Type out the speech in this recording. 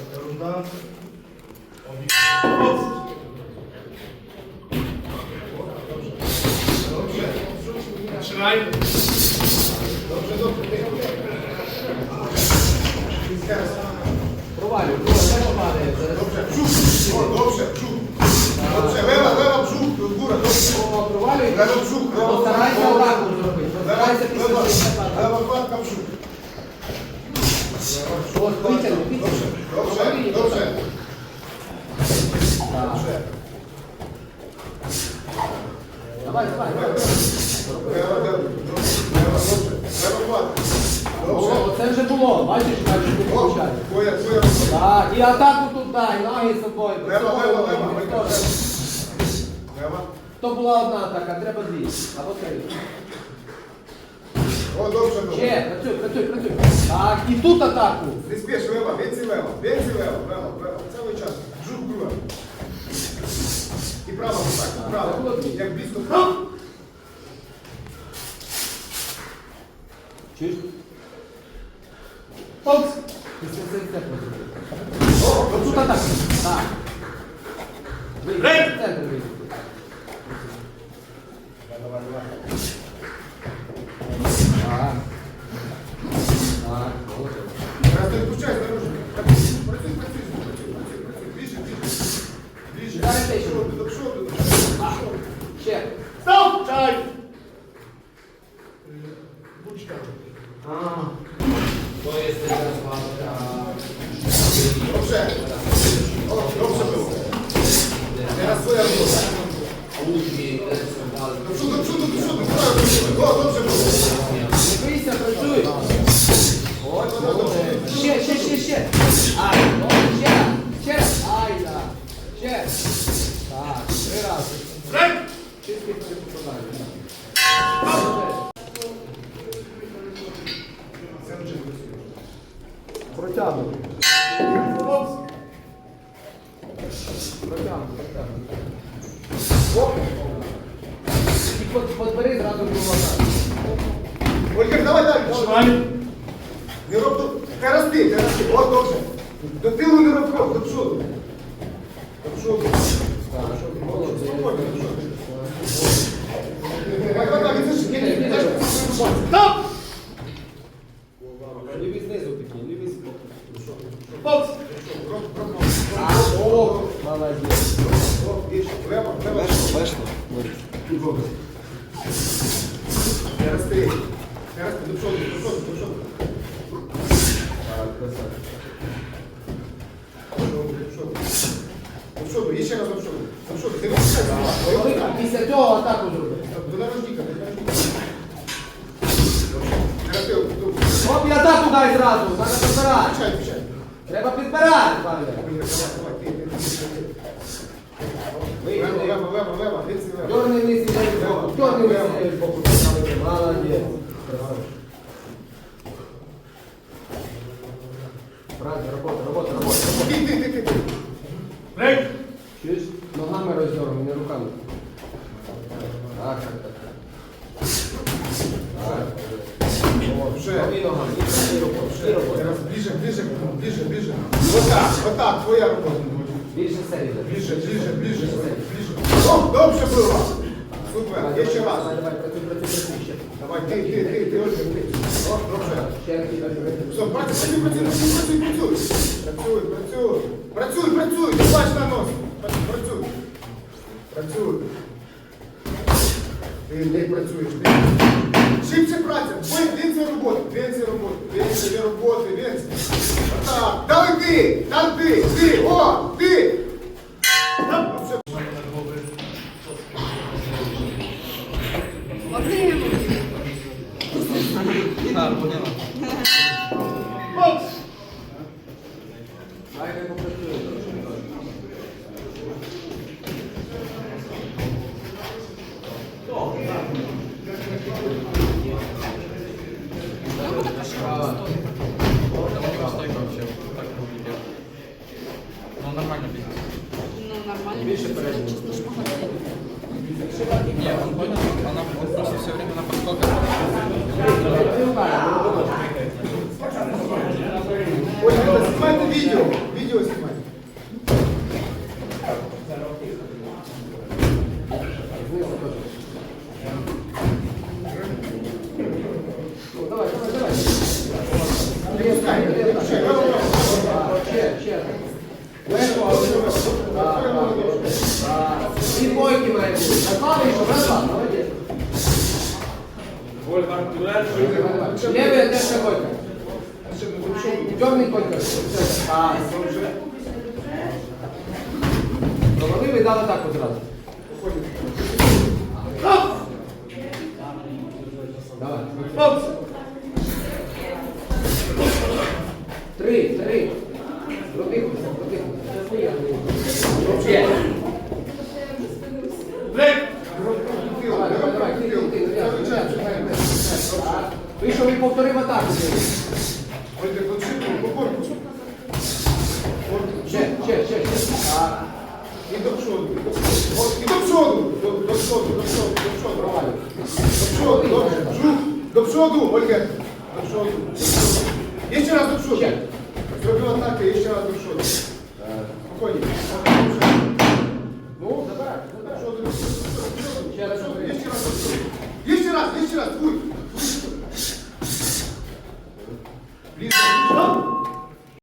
Ерунда. Починай. Провалюй, провалюй, де попадає? Зараз. О, Добре, бжух. Добре, лева, лева, бжух, гура, добре. О, провалюй. Лева, бжух, лева, Постарайся бжух. отаку зробити. Лева, Постарайся після лева, цього. лева, хватка, бжух. От, витягни, витягни. Добре, добре. Так. Добре. Давай. Оце вже було. Бачиш, як не О, получає. твоя, твоя робота. Так, і атаку тут дай, ноги собою. під собою ноги, лева. собою. Лева. То була одна атака, треба дві. Або три. О, добре, добре. Ще, працюй, працюй, працюй. Так, і тут атаку. Не спеш, лева, венці лева, венці лева, лева, лева. Цілий час. Жук друга. І права так, право. Як близько. Чуєш? Фокс. Після цих працюй. О, Тут добре. атака. Так. Вийди, Рейд! Tutaj! Budź tam. To jest teraz walka. Dobrze. O, dobrze było. Teraz twoja wygląda. Później lecą dalej. Do przodu, do przodu, do przodu. O, dobrze było. Протягнути, протягнути. Оп. І подбери зразу атаку. Ольга, давай далі. Не роб до... Хай рости, хай. О, добре. До тилу не роб крок, до прzodu. До. Так, молодець. Вийшло. Не рости. Не рости, до przodu, до przodu, до przodu. Так, красавчик. До przodu, до przodu. До przodu, і ще раз до przodu. До przodu. Ти не пускай. Роби, Після цього атаку зроби. До нарожника, до нарожника. Не рости, до Оп, і атаку дай зразу, треба підбирати. Включай, включай. Треба підбирати, пане. Ольга, давай, давай, ти, ти, ти, ти, вниз і дай збоку. Молодець. Правильно, робота, робота, робота. ти. Чуєш? Ногами роздьорни, не руками. Ближе, ближе, ближе, ближе. Вот так, вот так, твоя робота. Більше серії. Ближе, ближе, ближе, ближе. О, добре було. Супер, є ще раз. Давай, давай, працюй, працюй, працюй ще. Давай, ти, ти, ти, ти, Ольга, ти. О, добре. Ще раз кидай, працюй. Все, працюй, працюй, працюй, працюй, працюй. Працюй, працюй. Працюй, працюй, не бач на нос. Працюй. Працюй. Ти не працюєш. Ти. Шибше праця. Ой, вінці роботи, вінці роботи, вінці роботи, вінці. Отак. Давай ти, там ти, ти, о, Понял, она просто все время на подскоках. Ольга, знімайте відео. Відео Легко, але Добре, Так, добре, так. добре. Так. І бойки має бути. Назвали, що Братва, молодець. Левая теж ще койка. Темний койка. Так. Провалив і дали так одразу. Давай. Хлопці. Три, три. Протихнуся, протихнуся. Ще. Давай, давай, давай, ти, ти, ти, я, я, Так. Вийшов і повторив атаку. Ольга, тут шибко, по корпусу. Ще, ще, ще, ще. І до. От, І до przodu. До, до przodu, до przodu, до przodu. Провалюй. До przodu, dobrze. Brzuch. Do przodu, Ольга. Do przodu. Jeszcze raz do przodu. Ще. Zrobiła takę, jeszcze raz do przodu. Spokojnie. Ну, забирай, забирай. przodu, do przodu, do przodu, do przodu. Ще раз. Jeszcze raz